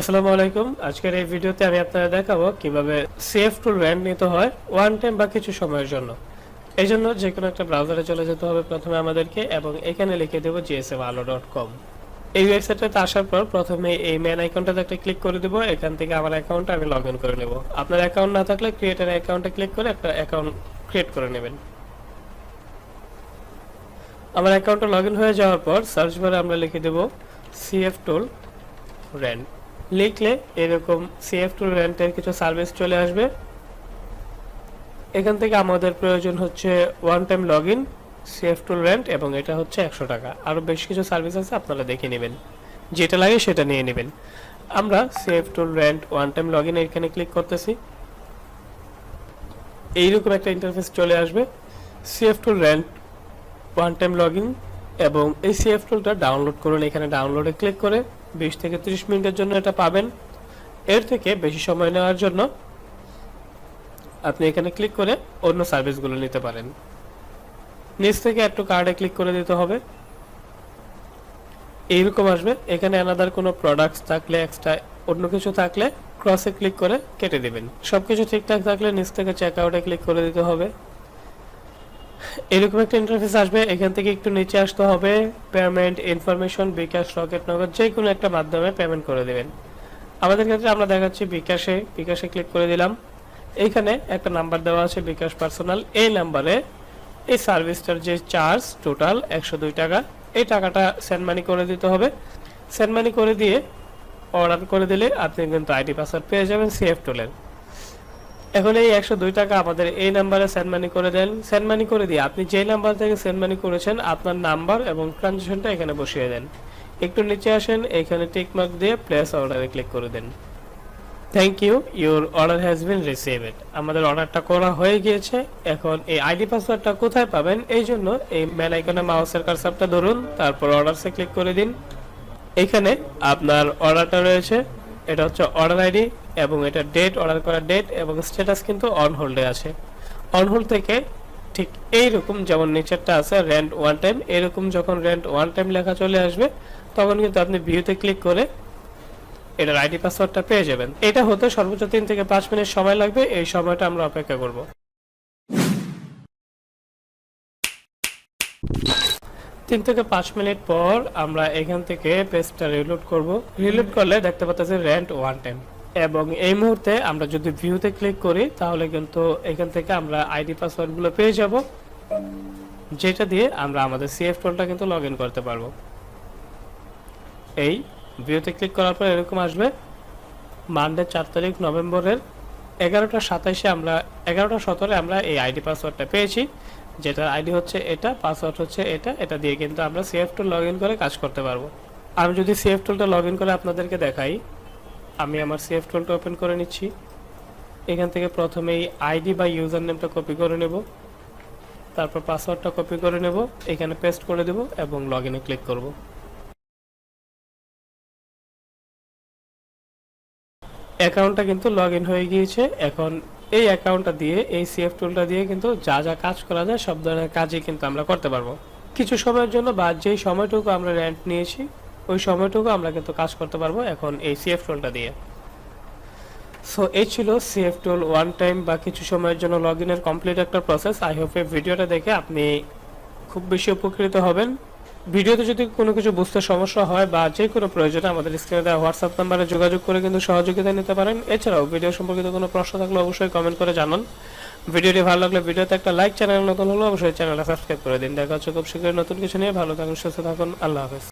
আসসালামু আলাইকুম। আজকের এই ভিডিওতে আমি আপনাদের দেখাবো কীভাবে সেফ টু র্যান্ড নিতে হয় ওয়ান টাইম বা কিছু সময়ের জন্য। এই জন্য যে কোনো একটা ব্রাউজারে চলে যেতে হবে প্রথমে আমাদেরকে এবং এখানে লিখে দেবো জিএসএম আলো ডট কম এই ওয়েবসাইটটাতে আসার পর প্রথমে এই মেন আইকনটাতে একটা ক্লিক করে দেবো। এখান থেকে আমার অ্যাকাউন্টটা আমি লগ ইন করে নেব। আপনার অ্যাকাউন্ট না থাকলে ক্রিয়েটার অ্যাকাউন্টে ক্লিক করে একটা অ্যাকাউন্ট ক্রিয়েট করে নেবেন। আমার অ্যাকাউন্টে লগ ইন হয়ে যাওয়ার পর সার্চ বারে আমরা লিখে দেবো সিএফ টুল র্যান্ড লিখলে এরকম সিএফ টু রেন্টের কিছু সার্ভিস চলে আসবে। এখান থেকে আমাদের প্রয়োজন হচ্ছে one time log in CF to rent এবং এটা হচ্ছে একশো টাকা। আরও বেশ কিছু সার্ভিস আছে, আপনারা দেখে নেবেন। যেটা লাগে সেটা নিয়ে নেবেন। আমরা CF to rent one time log in এখানে ক্লিক করতেছি। এইরকম একটা ইন্টারফেস চলে আসবে। CF to rent one time log in এবং এই সিএফ টুলটা ডাউনলোড করুন। এখানে ডাউনলোডে ক্লিক করে বিশ থেকে ত্রিশ মিনিটের জন্য এটা পাবেন। এর থেকে বেশি সময় নেওয়ার জন্য আপনি এখানে ক্লিক করে অন্য সার্ভিসগুলো নিতে পারেন। নিচ থেকে একটু কার্ডে ক্লিক করে দিতে হবে। এইরকম আসবে। এখানে আনাদার কোনো প্রোডাক্টস থাকলে এক্সট্রা অন্য কিছু থাকলে ক্রসে ক্লিক করে কেটে দেবেন। সব কিছু ঠিকঠাক থাকলে নিচ থেকে চেক আউটে ক্লিক করে দিতে হবে। এরকম একটা ইন্টারফেস আসবে, এখান থেকে একটু নিচে আসতে হবে পেমেন্ট ইনফরমেশন বিকাশ রকেট নগদ যে কোনো একটা মাধ্যমে পেমেন্ট করে দেবেন। আমাদের ক্ষেত্রে আমরা দেখাচ্ছি বিকাশে বিকাশে ক্লিক করে দিলাম। এইখানে একটা নাম্বার দেওয়া আছে, বিকাশ পার্সোনাল এই নাম্বারে এই সার্ভিসটার যে চার্জ টোটাল একশো দুই টাকা, এই টাকাটা সেন্ড মানি করে দিতে হবে। সেন্ড মানি করে দিয়ে অর্ডার করে দিলে আপনি কিন্তু আইডি পাসওয়ার্ড পেয়ে যাবেন সিএফ টোলের এখন এই একশো দুই টাকা আমাদের এই নাম্বারে সেন্ড মানি করে দেন। সেন্ড মানি করে দিয়ে আপনি যে নাম্বার থেকে সেন্ড মানি করেছেন, আপনার নাম্বার এবং ট্রানজেকশনটা এখানে বসিয়ে দেন। একটু নিচে আসেন, এখানে টিকমার্ক দিয়ে প্লেস অর্ডারে ক্লিক করে দেন। Thank you your order has been received আমাদের অর্ডারটা করা হয়ে গিয়েছে। এখন এই আইডি পাসওয়ার্ডটা কোথায় পাবেন, এই জন্য এই মেন আইকনে মাউসের কারসারটা ধরুন, তারপর অর্ডারসে ক্লিক করে দিন। এখানে আপনার অর্ডারটা রয়েছে, এটা হচ্ছে অর্ডার আইডি এবং এটা ডেট অর্ডার করার ডেট এবং স্ট্যাটাস কিন্তু অন হোল্ডে আছে। অন হোল্ড থেকে ঠিক এইরকম যেমন নিচেরটা আছে রেন্ট ওয়ান টাইম এরকম যখন রেন্ট ওয়ান টাইম লেখা চলে আসবে, তখন কিন্তু আপনি ভিউতে ক্লিক করে এটার আইডি পাসওয়ার্ডটা পেয়ে যাবেন। এটা হতে সর্বোচ্চ তিন থেকে পাঁচ মিনিট সময় লাগবে, এই সময়টা আমরা অপেক্ষা করব। তিন থেকে পাঁচ মিনিট পর আমরা এখান থেকে পেজটা রিলোড করব। রিলোড করলে দেখতে পাচ্ছি রেন্ট ওয়ান টাইম এবং এই মুহূর্তে আমরা যদি ভিউতে ক্লিক করি, তাহলে কিন্তু এখান থেকে আমরা আইডি পাসওয়ার্ডগুলো পেয়ে যাব, যেটা দিয়ে আমরা আমাদের সিএফ টোলটা কিন্তু লগ করতে পারব। এই ভিউতে ক্লিক করার পর এরকম আসবে মানডে চার তারিখ নভেম্বরের এগারোটা সাতাইশে আমরা, এগারোটা সতেরো আমরা এই আইডি পাসওয়ার্ডটা পেয়েছি, যেটার আইডি হচ্ছে এটা পাসওয়ার্ড হচ্ছে এটা এটা দিয়ে কিন্তু আমরা সিএফ টুল লগ করে কাজ করতে পারব। আমি যদি সিএফ টুলটা লগ করে আপনাদেরকে দেখাই আমি আমার সিএফ টুলটা ওপেন করে নিচ্ছি। এখান থেকে প্রথমে এই আইডি বা ইউজার নেমটা কপি করে নেব। তারপর পাসওয়ার্ডটা কপি করে নেব। এখানে পেস্ট করে দেব এবং লগ ইনে ক্লিক করব। অ্যাকাউন্টটা কিন্তু লগ ইন হয়ে গিয়েছে। এখন এই অ্যাকাউন্টটা দিয়ে, এই সিএফ টুলটা দিয়ে কিন্তু যা যা কাজ করা যায়, সব ধরনের কাজই কিন্তু আমরা করতে পারব। কিছু সময়ের জন্য বা যেই সময়টুকু আমরা রেন্ট নিয়েছি ওই সময়টুকু আমরা কিন্তু কাজ করতে পারব এখন এই সিএফ টুলটা দিয়ে। সো এই ছিল সিএফ টুল ওয়ান টাইম বা কিছু সময়ের জন্য লগ ইনের কমপ্লিট একটা প্রসেস আই হোপ এই ভিডিওটা দেখে আপনি খুব বেশি উপকৃত হবেন। ভিডিওতে যদি কোনো কিছু বুঝতে সমস্যা হয় বা যে কোনো প্রয়োজনে আমাদের স্ক্রিনে দেওয়া হোয়াটসঅ্যাপ নাম্বারে যোগাযোগ করে কিন্তু সহযোগিতা নিতে পারেন। এছাড়াও ভিডিও সম্পর্কিত কোনো প্রশ্ন থাকলে অবশ্যই কমেন্ট করে জানান। ভিডিওটি ভালো লাগলে ভিডিওতে একটা লাইক চ্যানেল নতুন হলে অবশ্যই চ্যানেলটা সাবস্ক্রাইব করে দিন। দেখা হচ্ছে খুব শীঘ্রই নতুন কিছু নিয়ে। ভালো থাকুন, সুস্থ থাকুন। আল্লাহ হাফেজ।